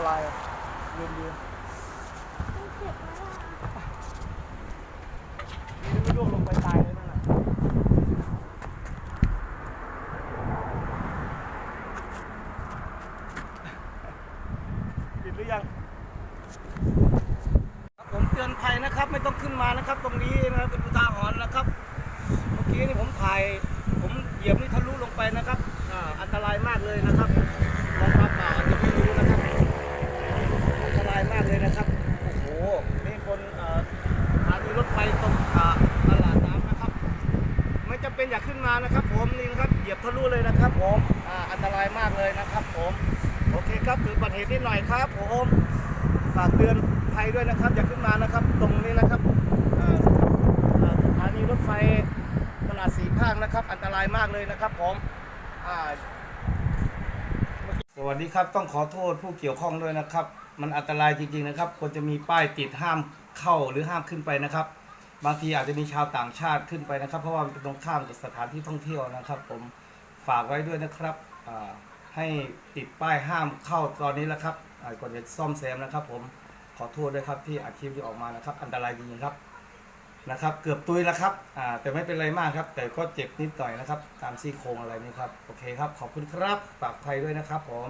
ยืนยืนไม่เจ็บแล้วอะนี่ไม่ร่วงลงไปตายเลยนั่นน่ะปิดหรือยังผมเตือนภัยนะครับ ไม่ต้องขึ้นมานะครับ ตรงนี้นะครับเป็นอุทาหรณ์นะครับ เมื่อกี้นี่ผมถ่าย ผมเหยียบนี่ทะลุลงไปนะครับอันตรายมากเลยนะครับมองตาเปล่าอาจจะไม่รู้นะครับ อันตรายมากเลยนะครับ โอ้โห นี่คนเอ่อสถานีรถไฟตรงอ่าตลาดน้ำนะครับ ไม่ จำเป็นอย่าขึ้นมานะครับ ผมนี่นะครับเหยียบทะลุเลยนะครับ ผมอ่าอันตรายมากเลยนะครับ ผมโอเคครับถืออุบัติเหตุนิดหน่อยครับ ผมฝากเตือนภัยด้วยนะครับ อย่าขึ้นมานะครับ ตรงนี้นะครับสถานีรถไฟตลาดสีข้างนะครับ อันตรายมากเลยนะครับ ผมอ่าสวัสดีครับต้องขอโทษผู้เกี่ยวข้องด้วยนะครับ มันอันตรายจริงๆนะครับควรจะมีป้ายติดห้ามเข้าหรือห้ามขึ้นไปนะครับ บางทีอาจจะมีชาวต่างชาติขึ้นไปนะครับ เพราะว่ามันเป็นตรงข้ามกับสถานที่ท่องเที่ยวนะครับ ผมฝากไว้ด้วยนะครับให้ติดป้ายห้ามเข้าตอนนี้แล้วครับก่อนจะซ่อมแซมนะครับ ผมขอโทษด้วยครับที่อัดคลิปที่ออกมานะครับ อันตรายจริงๆครับนะครับ เกือบตุยแล้วครับแต่ไม่เป็นไรมากครับ แต่ก็เจ็บนิดหน่อยนะครับ ตามซี่โครงอะไรนี่ครับโอเคครับ ขอบคุณครับฝากภัยด้วยนะครับ ผม